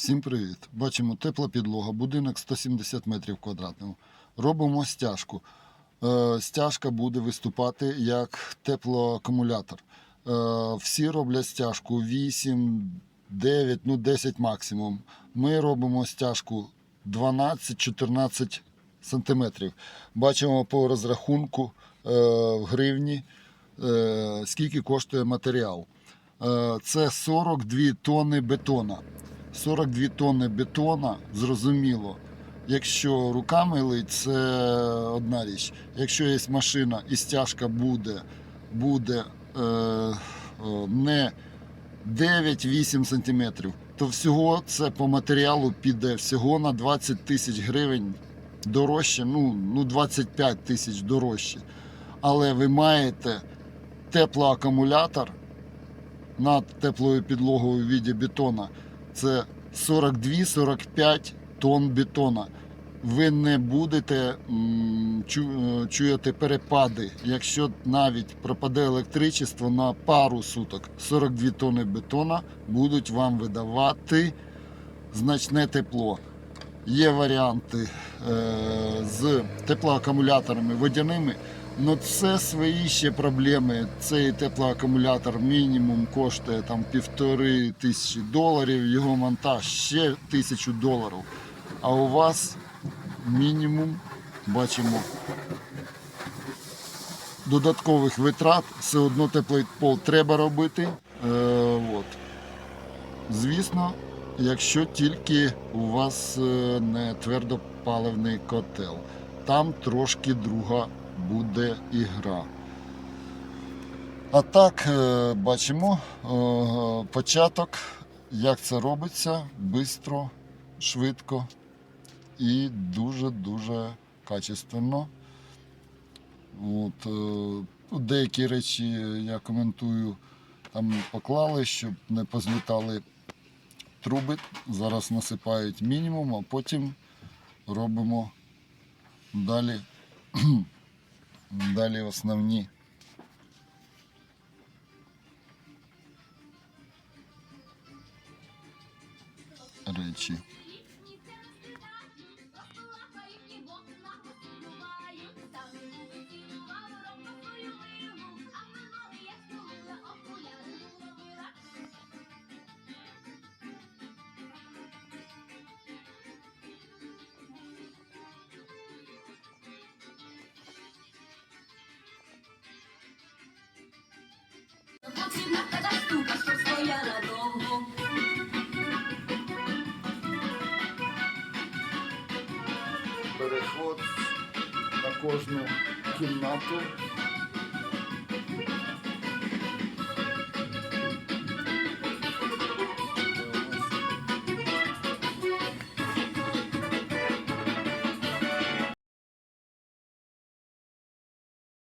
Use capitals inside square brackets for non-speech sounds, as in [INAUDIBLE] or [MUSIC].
Всім привіт! Бачимо тепла підлога, будинок 170 метрів квадратних. Робимо стяжку. Е, Стяжка буде виступати як теплоакумулятор. Е, Всі роблять стяжку 8, 9, ну 10 максимум. Ми робимо стяжку 12-14 сантиметрів. Бачимо по розрахунку е, в гривні, скільки коштує матеріал. Це 42 тонни бетона. 42 тонни бетона, зрозуміло. Якщо руками лить, це одна річ. Якщо є машина і стяжка буде, буде е, е, не 9-8 см, то всього це по матеріалу піде всього на 20 тисяч гривень дорожче, ну, ну 25 тисяч дорожче. Але ви маєте теплоакумулятор над теплою підлогою у віді бетона. Це 42-45 тонн бетона. Ви не будете е, чуєте перепади. Якщо навіть пропаде електричество на пару суток, 42 тонни бетона будуть вам видавати значне тепло. Є варіанти з теплоакумуляторами водяними, але це свої ще проблеми. Цей теплоакумулятор мінімум коштує там півтори тисячі доларів, його монтаж ще тисячу доларів. А у вас мінімум бачимо додаткових витрат, все одно теплий пол треба робити. Е, от. Звісно, якщо тільки у вас е, не твердопаливний котел. Там трошки друга буде ігра. А так, е, бачимо е, початок, як це робиться, швидко, швидко і дуже-дуже качественно. От, деякі речі я коментую, там поклали, щоб не позлітали труби. Зараз насипають мінімум, а потім робимо далі, [CLEARS THROAT] далі основні. Речі. Потрібна така штука, щоб стояла довго. переход на кожну кімнату